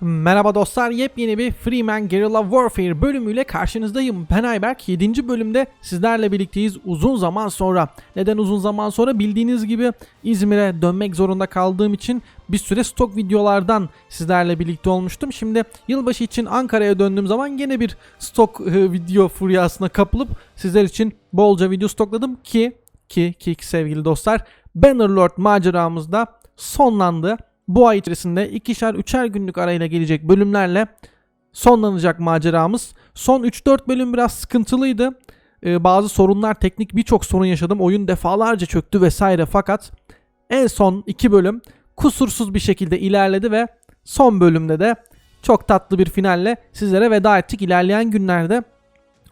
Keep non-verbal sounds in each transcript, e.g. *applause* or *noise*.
Merhaba dostlar, yepyeni bir Freeman Guerrilla Warfare bölümüyle karşınızdayım. Ben Ayberk, 7. bölümde sizlerle birlikteyiz uzun zaman sonra. Neden uzun zaman sonra? Bildiğiniz gibi İzmir'e dönmek zorunda kaldığım için bir süre stok videolardan sizlerle birlikte olmuştum. Şimdi yılbaşı için Ankara'ya döndüğüm zaman gene bir stok e, video furyasına kapılıp sizler için bolca video stokladım ki ki ki sevgili dostlar Bannerlord maceramız da sonlandı. Bu ay içerisinde ikişer üçer günlük arayla gelecek bölümlerle sonlanacak maceramız. Son 3-4 bölüm biraz sıkıntılıydı. Ee, bazı sorunlar, teknik birçok sorun yaşadım. Oyun defalarca çöktü vesaire fakat en son 2 bölüm kusursuz bir şekilde ilerledi ve son bölümde de çok tatlı bir finalle sizlere veda ettik. İlerleyen günlerde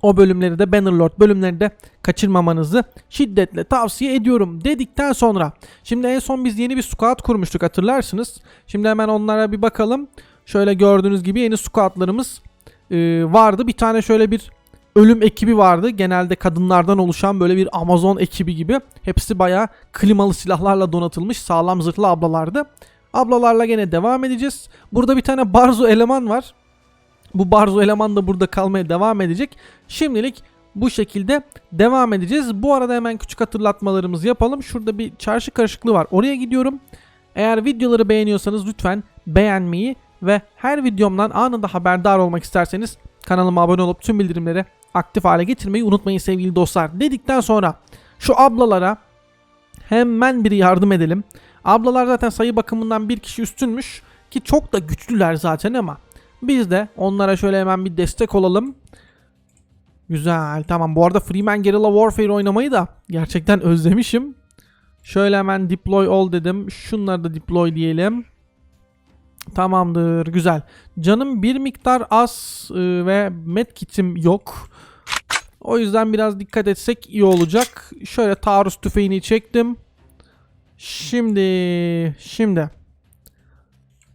o bölümleri de Bannerlord bölümleri de kaçırmamanızı şiddetle tavsiye ediyorum dedikten sonra şimdi en son biz yeni bir squad kurmuştuk hatırlarsınız. Şimdi hemen onlara bir bakalım. Şöyle gördüğünüz gibi yeni squadlarımız e, vardı. Bir tane şöyle bir ölüm ekibi vardı. Genelde kadınlardan oluşan böyle bir Amazon ekibi gibi. Hepsi bayağı klimalı silahlarla donatılmış sağlam zırhlı ablalardı. Ablalarla gene devam edeceğiz. Burada bir tane Barzo eleman var. Bu Barzo eleman da burada kalmaya devam edecek. Şimdilik bu şekilde devam edeceğiz. Bu arada hemen küçük hatırlatmalarımızı yapalım. Şurada bir çarşı karışıklığı var. Oraya gidiyorum. Eğer videoları beğeniyorsanız lütfen beğenmeyi ve her videomdan anında haberdar olmak isterseniz kanalıma abone olup tüm bildirimleri aktif hale getirmeyi unutmayın sevgili dostlar. Dedikten sonra şu ablalara hemen bir yardım edelim. Ablalar zaten sayı bakımından bir kişi üstünmüş ki çok da güçlüler zaten ama biz de onlara şöyle hemen bir destek olalım. Güzel tamam bu arada Freeman Guerrilla Warfare oynamayı da gerçekten özlemişim. Şöyle hemen deploy all dedim. Şunları da deploy diyelim. Tamamdır güzel. Canım bir miktar az e, ve medkit'im yok. O yüzden biraz dikkat etsek iyi olacak. Şöyle taarruz tüfeğini çektim. Şimdi şimdi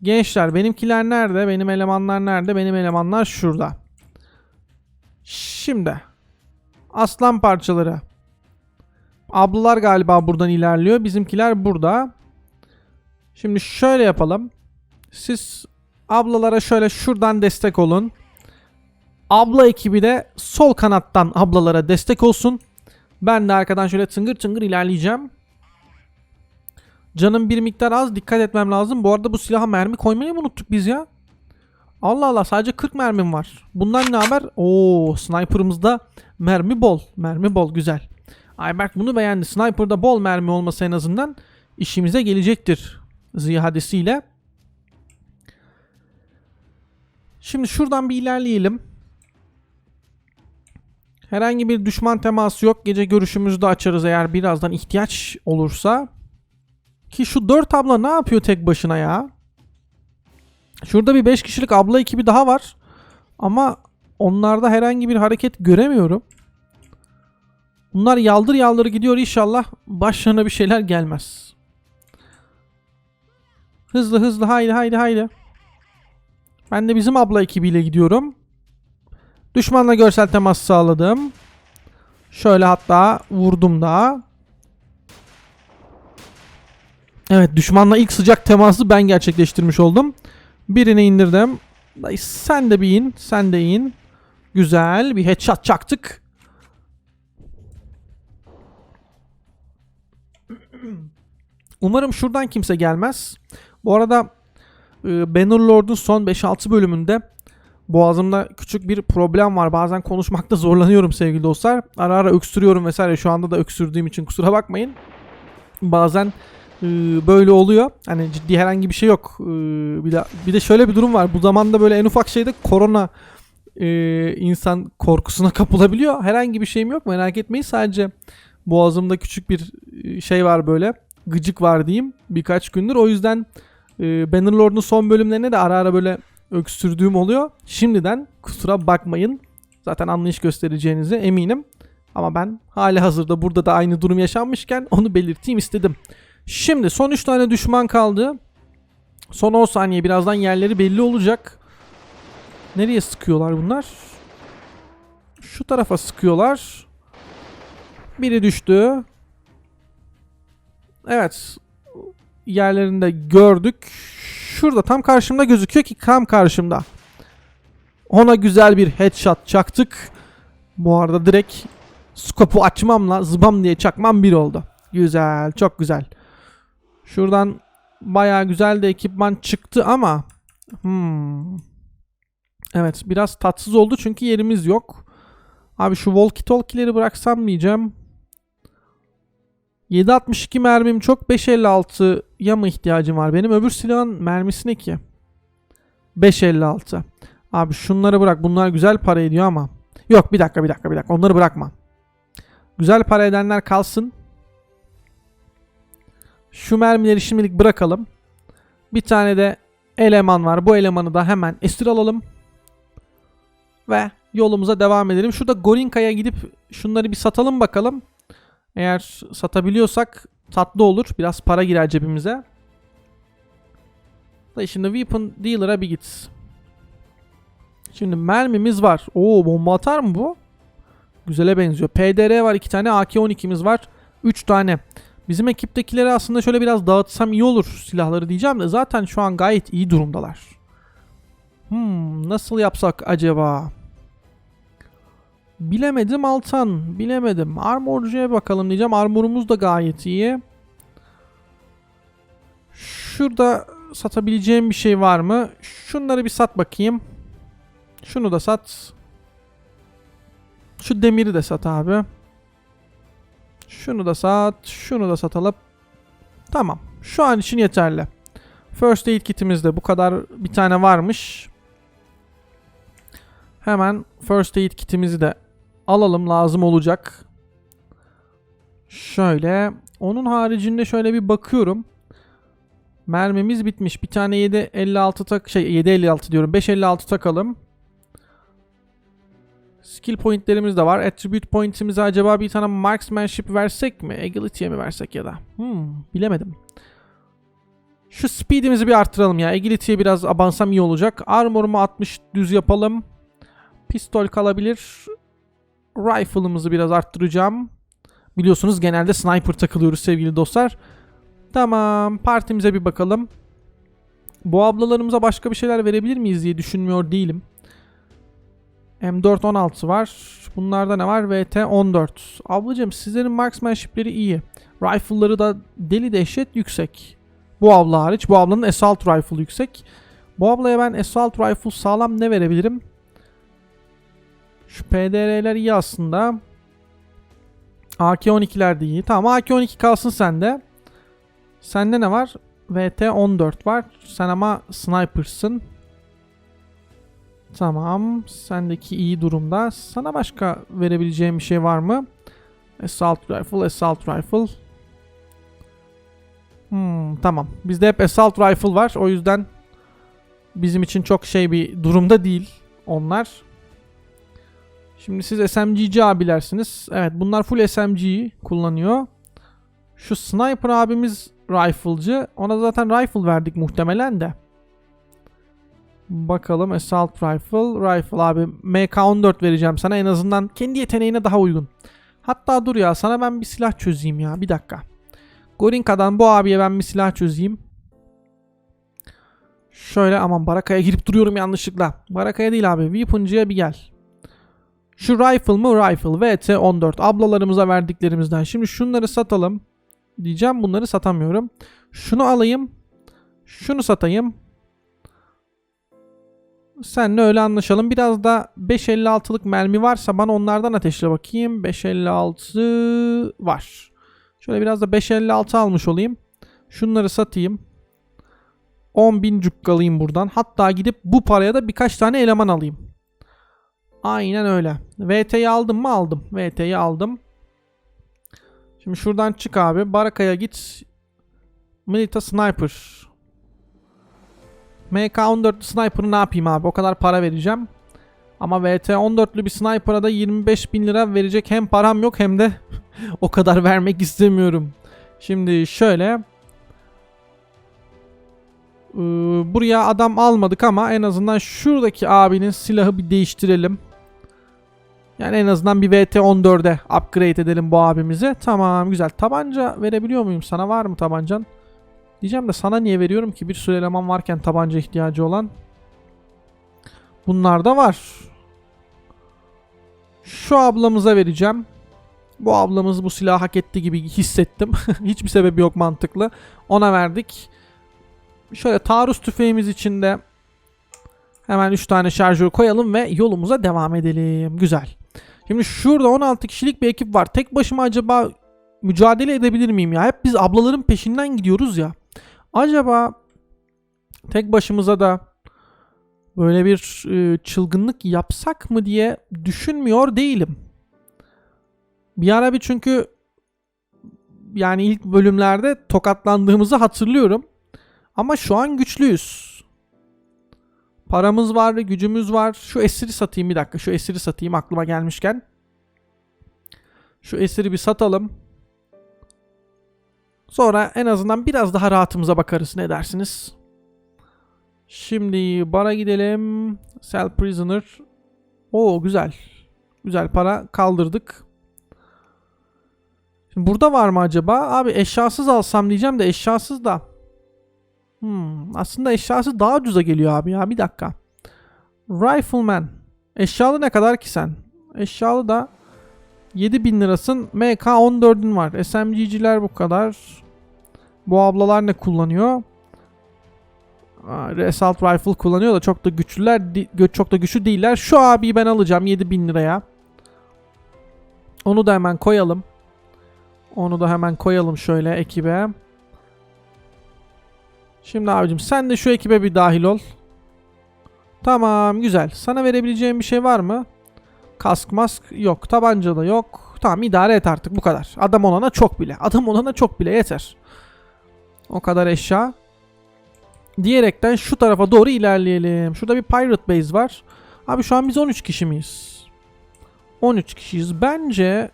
Gençler benimkiler nerede? Benim elemanlar nerede? Benim elemanlar şurada. Şimdi aslan parçaları. Ablalar galiba buradan ilerliyor. Bizimkiler burada. Şimdi şöyle yapalım. Siz ablalara şöyle şuradan destek olun. Abla ekibi de sol kanattan ablalara destek olsun. Ben de arkadan şöyle tıngır tıngır ilerleyeceğim. Canım bir miktar az dikkat etmem lazım. Bu arada bu silaha mermi koymayı mı unuttuk biz ya? Allah Allah sadece 40 mermim var. Bundan ne haber? Oo sniper'ımızda mermi bol. Mermi bol güzel. Ayberk bunu beğendi. Sniper'da bol mermi olması en azından işimize gelecektir. Ziyadesiyle. Şimdi şuradan bir ilerleyelim. Herhangi bir düşman teması yok. Gece görüşümüzü de açarız eğer birazdan ihtiyaç olursa. Ki şu 4 abla ne yapıyor tek başına ya? Şurada bir 5 kişilik abla ekibi daha var. Ama onlarda herhangi bir hareket göremiyorum. Bunlar yaldır yaldır gidiyor inşallah başlarına bir şeyler gelmez. Hızlı hızlı haydi haydi haydi. Ben de bizim abla ekibiyle gidiyorum. Düşmanla görsel temas sağladım. Şöyle hatta vurdum da. Evet düşmanla ilk sıcak teması ben gerçekleştirmiş oldum. Birini indirdim. Sen de bir in. Sen de in. Güzel bir headshot çaktık. Umarım şuradan kimse gelmez. Bu arada e, Bannerlord'un son 5-6 bölümünde boğazımda küçük bir problem var. Bazen konuşmakta zorlanıyorum sevgili dostlar. Ara ara öksürüyorum vesaire. Şu anda da öksürdüğüm için kusura bakmayın. Bazen böyle oluyor. Hani ciddi herhangi bir şey yok. Ee, bir de bir de şöyle bir durum var. Bu zamanda böyle en ufak şeyde korona e, insan korkusuna *laughs* kapılabiliyor. Herhangi bir şeyim yok merak etmeyin. Sadece boğazımda küçük bir e, şey var böyle. Gıcık var diyeyim birkaç gündür. O yüzden e, Bannerlord'un son bölümlerine de ara ara böyle öksürdüğüm oluyor. Şimdiden kusura bakmayın. Zaten anlayış göstereceğinize eminim. Ama ben hali hazırda burada da aynı durum yaşanmışken onu belirteyim istedim. Şimdi son 3 tane düşman kaldı. Son 10 saniye birazdan yerleri belli olacak. Nereye sıkıyorlar bunlar? Şu tarafa sıkıyorlar. Biri düştü. Evet. Yerlerinde gördük. şurada tam karşımda gözüküyor ki tam karşımda. Ona güzel bir headshot çaktık. Bu arada direkt skopu açmamla zıbam diye çakmam bir oldu. Güzel, çok güzel. Şuradan bayağı güzel de ekipman çıktı ama hmm. Evet, biraz tatsız oldu çünkü yerimiz yok. Abi şu walkie talkie'leri bıraksam mı diyeceğim. 7.62 mermim çok 5.56'ya mı ihtiyacım var? Benim öbür silahın mermisi ne ki? 5.56. Abi şunları bırak. Bunlar güzel para ediyor ama. Yok bir dakika bir dakika bir dakika. Onları bırakma. Güzel para edenler kalsın. Şu mermileri şimdilik bırakalım. Bir tane de eleman var. Bu elemanı da hemen esir alalım. Ve yolumuza devam edelim. Şurada Gorinka'ya gidip şunları bir satalım bakalım. Eğer satabiliyorsak tatlı olur. Biraz para girer cebimize. Da şimdi Weapon Dealer'a bir git. Şimdi mermimiz var. Oo bomba atar mı bu? Güzele benziyor. PDR var 2 tane. AK-12'miz var. 3 tane. Bizim ekiptekileri aslında şöyle biraz dağıtsam iyi olur silahları diyeceğim de zaten şu an gayet iyi durumdalar. Hmm, nasıl yapsak acaba? Bilemedim Altan. Bilemedim. Armorcuya bakalım diyeceğim. Armorumuz da gayet iyi. Şurada satabileceğim bir şey var mı? Şunları bir sat bakayım. Şunu da sat. Şu demiri de sat abi. Şunu da sat. Şunu da satalım. Tamam. Şu an için yeterli. First aid kitimizde bu kadar bir tane varmış. Hemen first aid kitimizi de alalım lazım olacak. Şöyle. Onun haricinde şöyle bir bakıyorum. Mermimiz bitmiş. Bir tane 756 tak şey 756 diyorum. 556 takalım. Skill pointlerimiz de var. Attribute pointimize acaba bir tane marksmanship versek mi? Agility'ye mi versek ya da? Hmm, bilemedim. Şu speed'imizi bir arttıralım ya. Agility'ye biraz abansam iyi olacak. Armor'umu 60 düz yapalım. Pistol kalabilir. Rifle'ımızı biraz arttıracağım. Biliyorsunuz genelde sniper takılıyoruz sevgili dostlar. Tamam. Partimize bir bakalım. Bu ablalarımıza başka bir şeyler verebilir miyiz diye düşünmüyor değilim. M416 var. Bunlarda ne var? VT14. Ablacım sizlerin marksmanship'leri iyi. Rifle'ları da deli dehşet yüksek. Bu abla hariç. Bu ablanın assault rifle yüksek. Bu ablaya ben assault rifle sağlam ne verebilirim? Şu PDR'ler iyi aslında. AK-12'ler de iyi. Tamam AK-12 kalsın sende. Sende ne var? VT-14 var. Sen ama sniper'sın. Tamam. Sendeki iyi durumda. Sana başka verebileceğim bir şey var mı? Assault Rifle, Assault Rifle. Hmm, tamam. Bizde hep Assault Rifle var. O yüzden bizim için çok şey bir durumda değil onlar. Şimdi siz SMG'ci abilersiniz. Evet bunlar full SMG'yi kullanıyor. Şu Sniper abimiz rifle'cı. Ona zaten rifle verdik muhtemelen de. Bakalım Assault Rifle. Rifle abi MK14 vereceğim sana en azından kendi yeteneğine daha uygun. Hatta dur ya sana ben bir silah çözeyim ya bir dakika. Gorinka'dan bu abiye ben bir silah çözeyim. Şöyle aman Baraka'ya girip duruyorum yanlışlıkla. Baraka'ya değil abi Weapon'cıya bir gel. Şu rifle mı? Rifle. VT14. Ablalarımıza verdiklerimizden. Şimdi şunları satalım. Diyeceğim bunları satamıyorum. Şunu alayım. Şunu satayım. Senle öyle anlaşalım. Biraz da 5.56'lık mermi varsa bana onlardan ateşle bakayım. 5.56 var. Şöyle biraz da 5.56 almış olayım. Şunları satayım. 10.000 cukkalayayım buradan. Hatta gidip bu paraya da birkaç tane eleman alayım. Aynen öyle. VT'yi aldım mı? Aldım. VT'yi aldım. Şimdi şuradan çık abi. Baraka'ya git. Milita Sniper. MK14 Sniper'ı ne yapayım abi? O kadar para vereceğim. Ama VT14'lü bir sniper'a da 25 bin lira verecek hem param yok hem de *laughs* o kadar vermek istemiyorum. Şimdi şöyle. Ee, buraya adam almadık ama en azından şuradaki abinin silahı bir değiştirelim. Yani en azından bir VT14'e upgrade edelim bu abimizi. Tamam güzel. Tabanca verebiliyor muyum? Sana var mı tabancan? Diyeceğim de sana niye veriyorum ki bir sürü eleman varken tabanca ihtiyacı olan. Bunlar da var. Şu ablamıza vereceğim. Bu ablamız bu silahı hak etti gibi hissettim. *laughs* Hiçbir sebebi yok mantıklı. Ona verdik. Şöyle taarruz tüfeğimiz içinde hemen 3 tane şarjör koyalım ve yolumuza devam edelim. Güzel. Şimdi şurada 16 kişilik bir ekip var. Tek başıma acaba mücadele edebilir miyim ya? Hep biz ablaların peşinden gidiyoruz ya. Acaba tek başımıza da böyle bir e, çılgınlık yapsak mı diye düşünmüyor değilim. Bir ara bir çünkü yani ilk bölümlerde tokatlandığımızı hatırlıyorum. Ama şu an güçlüyüz. Paramız var, gücümüz var. Şu esiri satayım bir dakika. Şu esiri satayım aklıma gelmişken. Şu esiri bir satalım. Sonra en azından biraz daha rahatımıza bakarız. Ne dersiniz? Şimdi bara gidelim. Sell prisoner. Oo güzel. Güzel para kaldırdık. Şimdi burada var mı acaba? Abi eşyasız alsam diyeceğim de eşyasız da. Hmm, aslında eşyası daha ucuza geliyor abi ya. Bir dakika. Rifleman. Eşyalı ne kadar ki sen? Eşyalı da 7000 lirasın. MK14'ün var. SMG'ciler bu kadar. Bu ablalar ne kullanıyor? Assault Rifle kullanıyor da çok da güçlüler çok da güçlü değiller. Şu abiyi ben alacağım 7000 liraya. Onu da hemen koyalım. Onu da hemen koyalım şöyle ekibe. Şimdi abicim sen de şu ekibe bir dahil ol. Tamam güzel. Sana verebileceğim bir şey var mı? Kask mask yok. Tabanca da yok. Tamam idare et artık bu kadar. Adam olana çok bile. Adam olana çok bile yeter. O kadar eşya. Diyerekten şu tarafa doğru ilerleyelim. Şurada bir Pirate Base var. Abi şu an biz 13 kişi miyiz? 13 kişiyiz. Bence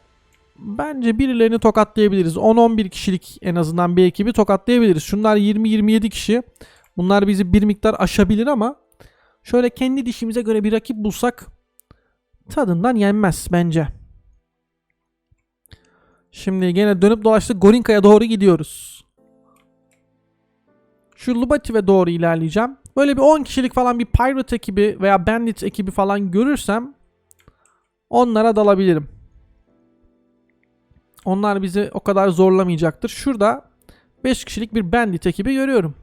bence birilerini tokatlayabiliriz. 10-11 kişilik en azından bir ekibi tokatlayabiliriz. Şunlar 20-27 kişi. Bunlar bizi bir miktar aşabilir ama şöyle kendi dişimize göre bir rakip bulsak tadından yenmez bence. Şimdi gene dönüp dolaştık Gorinka'ya doğru gidiyoruz. Şu Lubativ'e doğru ilerleyeceğim. Böyle bir 10 kişilik falan bir Pirate ekibi veya Bandit ekibi falan görürsem onlara dalabilirim. Onlar bizi o kadar zorlamayacaktır. Şurada 5 kişilik bir Bandit ekibi görüyorum.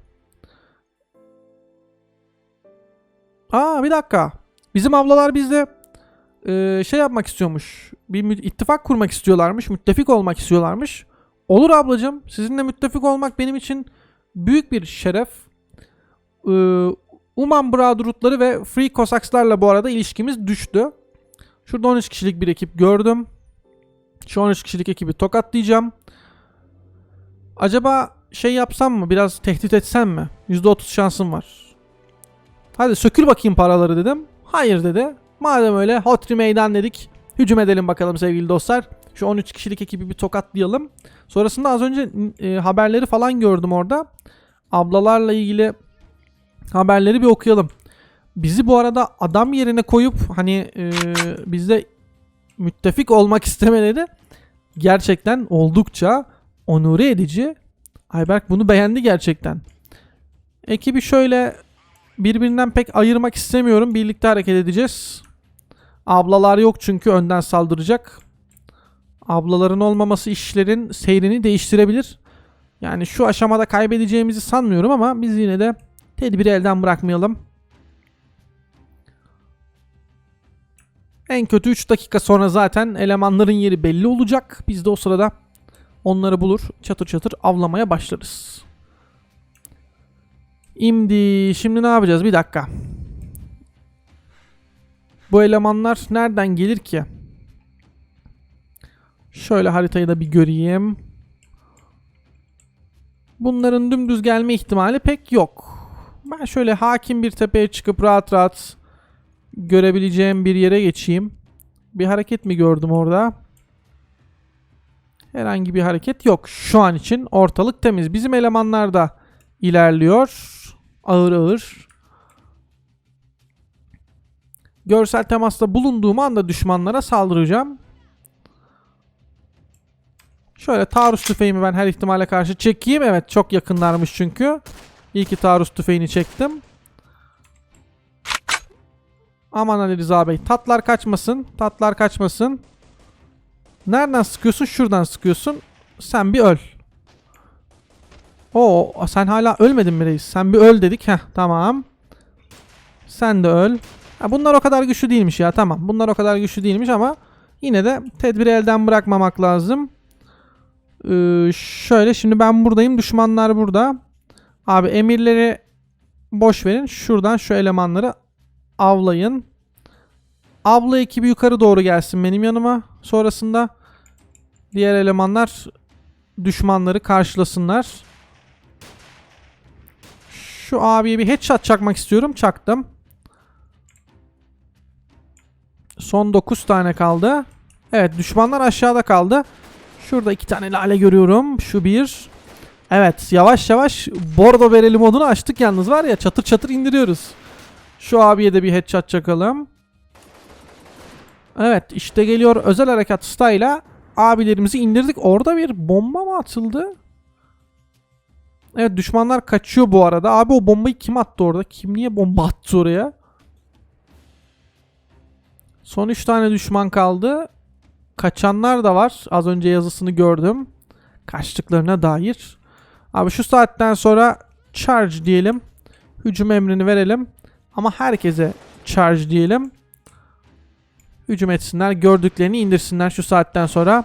Aa bir dakika. Bizim ablalar bizde e, şey yapmak istiyormuş. Bir ittifak kurmak istiyorlarmış. Müttefik olmak istiyorlarmış. Olur ablacığım. Sizinle müttefik olmak benim için büyük bir şeref. Ee, Uman Brotherhood'ları ve Free Cossacks'larla bu arada ilişkimiz düştü. Şurada 13 kişilik bir ekip gördüm. Şu 13 kişilik ekibi tokatlayacağım. Acaba şey yapsam mı? Biraz tehdit etsem mi? %30 şansım var. Hadi sökül bakayım paraları dedim. Hayır dedi. Madem öyle Hotri meydan dedik. Hücum edelim bakalım sevgili dostlar. Şu 13 kişilik ekibi bir tokatlayalım. Sonrasında az önce e, haberleri falan gördüm orada. Ablalarla ilgili haberleri bir okuyalım. Bizi bu arada adam yerine koyup hani e, bizde müttefik olmak *laughs* istemeleri gerçekten oldukça onure edici. Ayberk bunu beğendi gerçekten. Ekibi şöyle birbirinden pek ayırmak istemiyorum. Birlikte hareket edeceğiz. Ablalar yok çünkü önden saldıracak. Ablaların olmaması işlerin seyrini değiştirebilir. Yani şu aşamada kaybedeceğimizi sanmıyorum ama biz yine de tedbiri elden bırakmayalım. En kötü 3 dakika sonra zaten elemanların yeri belli olacak. Biz de o sırada onları bulur çatır çatır avlamaya başlarız. Şimdi şimdi ne yapacağız? Bir dakika. Bu elemanlar nereden gelir ki? Şöyle haritayı da bir göreyim. Bunların dümdüz gelme ihtimali pek yok. Ben şöyle hakim bir tepeye çıkıp rahat rahat görebileceğim bir yere geçeyim. Bir hareket mi gördüm orada? Herhangi bir hareket yok. Şu an için ortalık temiz. Bizim elemanlar da ilerliyor. Ağır ağır. Görsel temasta bulunduğum anda düşmanlara saldıracağım. Şöyle taarruz tüfeğimi ben her ihtimale karşı çekeyim. Evet çok yakınlarmış çünkü. İyi ki taarruz tüfeğini çektim. Aman Ali Rıza Bey. Tatlar kaçmasın. Tatlar kaçmasın. Nereden sıkıyorsun? Şuradan sıkıyorsun. Sen bir öl. Oo sen hala ölmedin mi reis? Sen bir öl dedik. Heh tamam. Sen de öl. Ha, bunlar o kadar güçlü değilmiş ya tamam. Bunlar o kadar güçlü değilmiş ama yine de tedbiri elden bırakmamak lazım. Ee, şöyle şimdi ben buradayım. Düşmanlar burada. Abi emirleri boş verin. Şuradan şu elemanları avlayın. Abla ekibi yukarı doğru gelsin benim yanıma. Sonrasında diğer elemanlar düşmanları karşılasınlar. Şu abiye bir headshot çakmak istiyorum. Çaktım. Son 9 tane kaldı. Evet düşmanlar aşağıda kaldı. Şurada iki tane lale görüyorum. Şu bir. Evet yavaş yavaş bordo bereli modunu açtık yalnız var ya çatır çatır indiriyoruz. Şu abiye de bir headshot çakalım. Evet işte geliyor özel harekat style'a abilerimizi indirdik. Orada bir bomba mı atıldı? Evet düşmanlar kaçıyor bu arada. Abi o bombayı kim attı orada? Kim niye bomba attı oraya? Son 3 tane düşman kaldı. Kaçanlar da var. Az önce yazısını gördüm. Kaçtıklarına dair. Abi şu saatten sonra charge diyelim. Hücum emrini verelim. Ama herkese charge diyelim. Hücum etsinler. Gördüklerini indirsinler şu saatten sonra.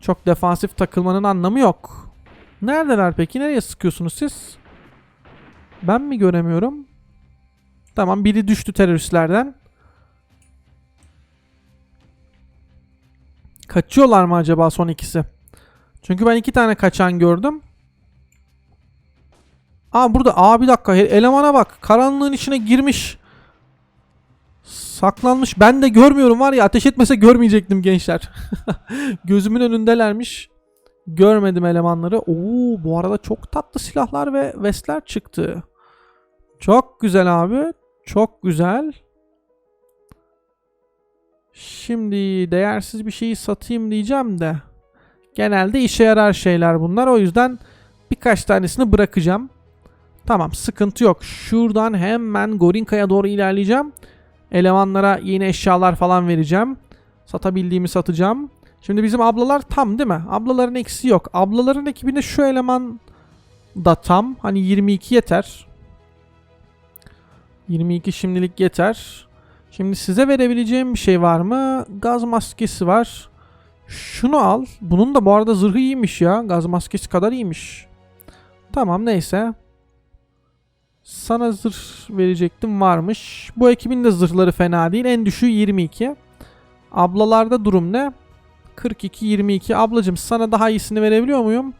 Çok defansif takılmanın anlamı yok. Neredeler peki? Nereye sıkıyorsunuz siz? Ben mi göremiyorum? Tamam biri düştü teröristlerden. Kaçıyorlar mı acaba son ikisi? Çünkü ben iki tane kaçan gördüm. Aa burada aa bir dakika elemana bak karanlığın içine girmiş. Saklanmış. Ben de görmüyorum var ya ateş etmese görmeyecektim gençler. *laughs* Gözümün önündelermiş. Görmedim elemanları. Oo bu arada çok tatlı silahlar ve vestler çıktı. Çok güzel abi. Çok güzel. Şimdi değersiz bir şeyi satayım diyeceğim de. Genelde işe yarar şeyler bunlar. O yüzden birkaç tanesini bırakacağım. Tamam sıkıntı yok. Şuradan hemen Gorinka'ya doğru ilerleyeceğim. Elemanlara yeni eşyalar falan vereceğim. Satabildiğimi satacağım. Şimdi bizim ablalar tam değil mi? Ablaların eksiği yok. Ablaların ekibinde şu eleman da tam. Hani 22 yeter. 22 şimdilik yeter. Şimdi size verebileceğim bir şey var mı? Gaz maskesi var. Şunu al. Bunun da bu arada zırhı iyiymiş ya. Gaz maskesi kadar iyiymiş. Tamam neyse. Sana zırh verecektim varmış. Bu ekibin de zırhları fena değil. En düşüğü 22. Ablalarda durum ne? 42 22. Ablacım sana daha iyisini verebiliyor muyum?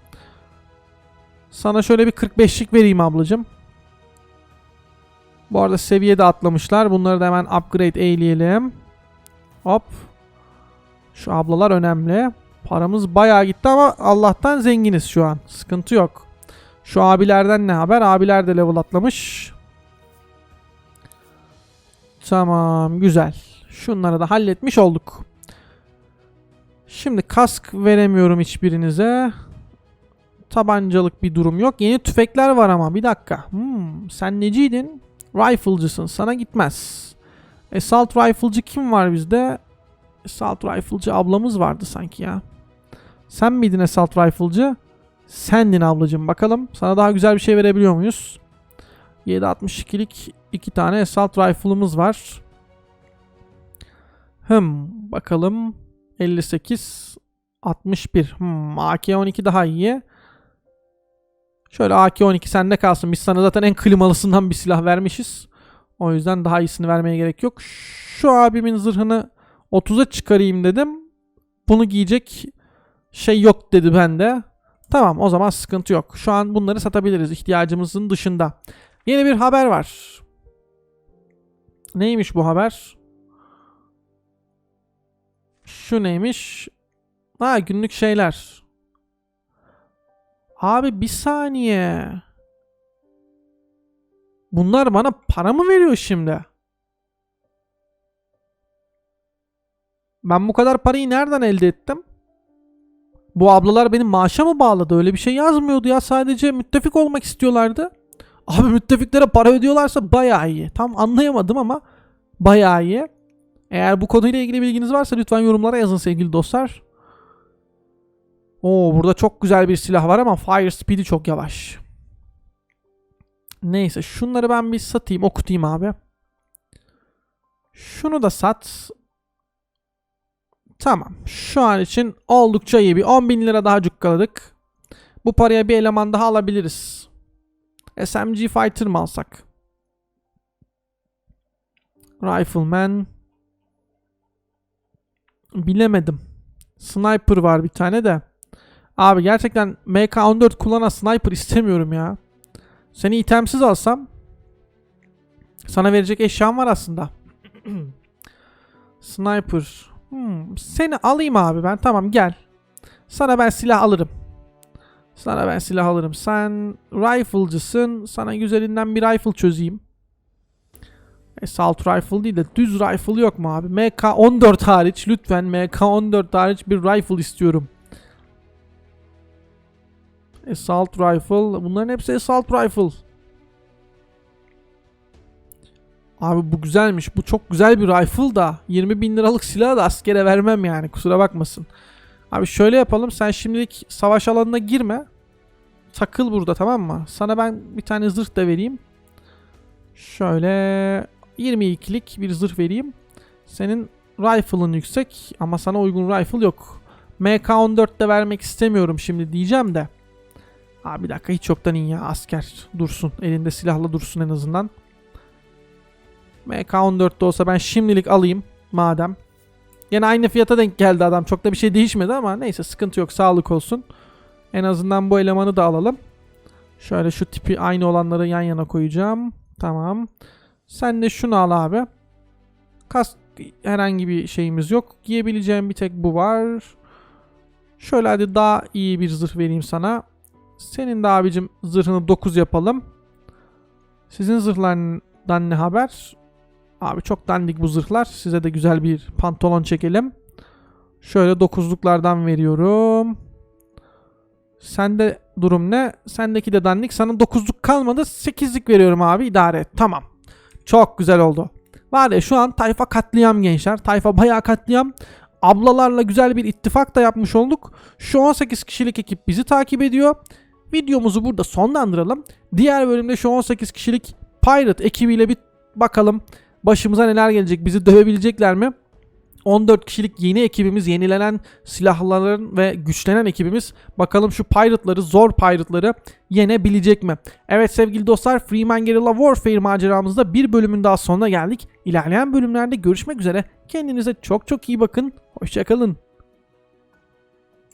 Sana şöyle bir 45'lik vereyim ablacım. Bu arada seviyede atlamışlar. Bunları da hemen upgrade eyleyelim. Hop. Şu ablalar önemli. Paramız bayağı gitti ama Allah'tan zenginiz şu an. Sıkıntı yok. Şu abilerden ne haber? Abiler de level atlamış. Tamam güzel. Şunları da halletmiş olduk. Şimdi kask veremiyorum hiçbirinize. Tabancalık bir durum yok. Yeni tüfekler var ama bir dakika. Hmm, sen neciydin? Rifle'cısın. Sana gitmez. Assault Rifle'cı kim var bizde? Assault Rifle'cı ablamız vardı sanki ya. Sen miydin Assault Rifle'cı? Sendin ablacım. Bakalım sana daha güzel bir şey verebiliyor muyuz? 7.62'lik iki tane Assault Rifle'ımız var. Hım bakalım. 58 61. Hmm, AK-12 daha iyi. Şöyle AK-12 sende kalsın. Biz sana zaten en klimalısından bir silah vermişiz. O yüzden daha iyisini vermeye gerek yok. Şu abimin zırhını 30'a çıkarayım dedim. Bunu giyecek şey yok dedi bende. Tamam o zaman sıkıntı yok. Şu an bunları satabiliriz ihtiyacımızın dışında. Yeni bir haber var. Neymiş bu haber? Şu neymiş? Ha günlük şeyler. Abi bir saniye. Bunlar bana para mı veriyor şimdi? Ben bu kadar parayı nereden elde ettim? Bu ablalar benim maaşa mı bağladı? Öyle bir şey yazmıyordu ya. Sadece müttefik olmak istiyorlardı. Abi müttefiklere para ödüyorlarsa bayağı iyi. Tam anlayamadım ama bayağı iyi. Eğer bu konuyla ilgili bilginiz varsa lütfen yorumlara yazın sevgili dostlar. Oo burada çok güzel bir silah var ama fire speed'i çok yavaş. Neyse şunları ben bir satayım okutayım abi. Şunu da sat. Tamam. Şu an için oldukça iyi bir 10 bin lira daha cukkaladık. Bu paraya bir eleman daha alabiliriz. SMG Fighter mı alsak? Rifleman. Bilemedim. Sniper var bir tane de. Abi gerçekten MK14 kullanan sniper istemiyorum ya. Seni itemsiz alsam sana verecek eşyam var aslında. *clears throat* Sniper. Hmm, seni alayım abi ben. Tamam gel. Sana ben silah alırım. Sana ben silah alırım. Sen rifle'cısın. Sana güzelinden bir rifle çözeyim. Assault rifle değil de düz rifle yok mu abi? MK14 hariç lütfen MK14 hariç bir rifle istiyorum. Assault rifle. Bunların hepsi assault rifle. Abi bu güzelmiş. Bu çok güzel bir rifle da 20 bin liralık silahı da askere vermem yani. Kusura bakmasın. Abi şöyle yapalım. Sen şimdilik savaş alanına girme. Takıl burada tamam mı? Sana ben bir tane zırh da vereyim. Şöyle 22'lik bir zırh vereyim. Senin rifle'ın yüksek ama sana uygun rifle yok. MK14 de vermek istemiyorum şimdi diyeceğim de. Abi bir dakika hiç yoktan iyi ya asker dursun. Elinde silahla dursun en azından. MK14'te olsa ben şimdilik alayım madem. Yine aynı fiyata denk geldi adam. Çok da bir şey değişmedi ama neyse sıkıntı yok. Sağlık olsun. En azından bu elemanı da alalım. Şöyle şu tipi aynı olanları yan yana koyacağım. Tamam. Sen de şunu al abi. Kas herhangi bir şeyimiz yok. Giyebileceğim bir tek bu var. Şöyle hadi daha iyi bir zırh vereyim sana. Senin de abicim zırhını 9 yapalım. Sizin zırhlardan ne haber? Abi çok dandik bu zırhlar. Size de güzel bir pantolon çekelim. Şöyle 9'luklardan veriyorum. Sende durum ne? Sendeki de dandik. Sana 9'luk kalmadı. 8'lik veriyorum abi. İdare et. Tamam. Çok güzel oldu. Var ya şu an tayfa katliam gençler. Tayfa bayağı katliam. Ablalarla güzel bir ittifak da yapmış olduk. Şu 18 kişilik ekip bizi takip ediyor. Videomuzu burada sonlandıralım. Diğer bölümde şu 18 kişilik Pirate ekibiyle bir bakalım başımıza neler gelecek. Bizi dövebilecekler mi? 14 kişilik yeni ekibimiz, yenilenen silahların ve güçlenen ekibimiz bakalım şu pirate'ları, zor pirate'ları yenebilecek mi? Evet sevgili dostlar Freeman Guerrilla Warfare maceramızda bir bölümün daha sonuna geldik. İlerleyen bölümlerde görüşmek üzere. Kendinize çok çok iyi bakın. Hoşçakalın.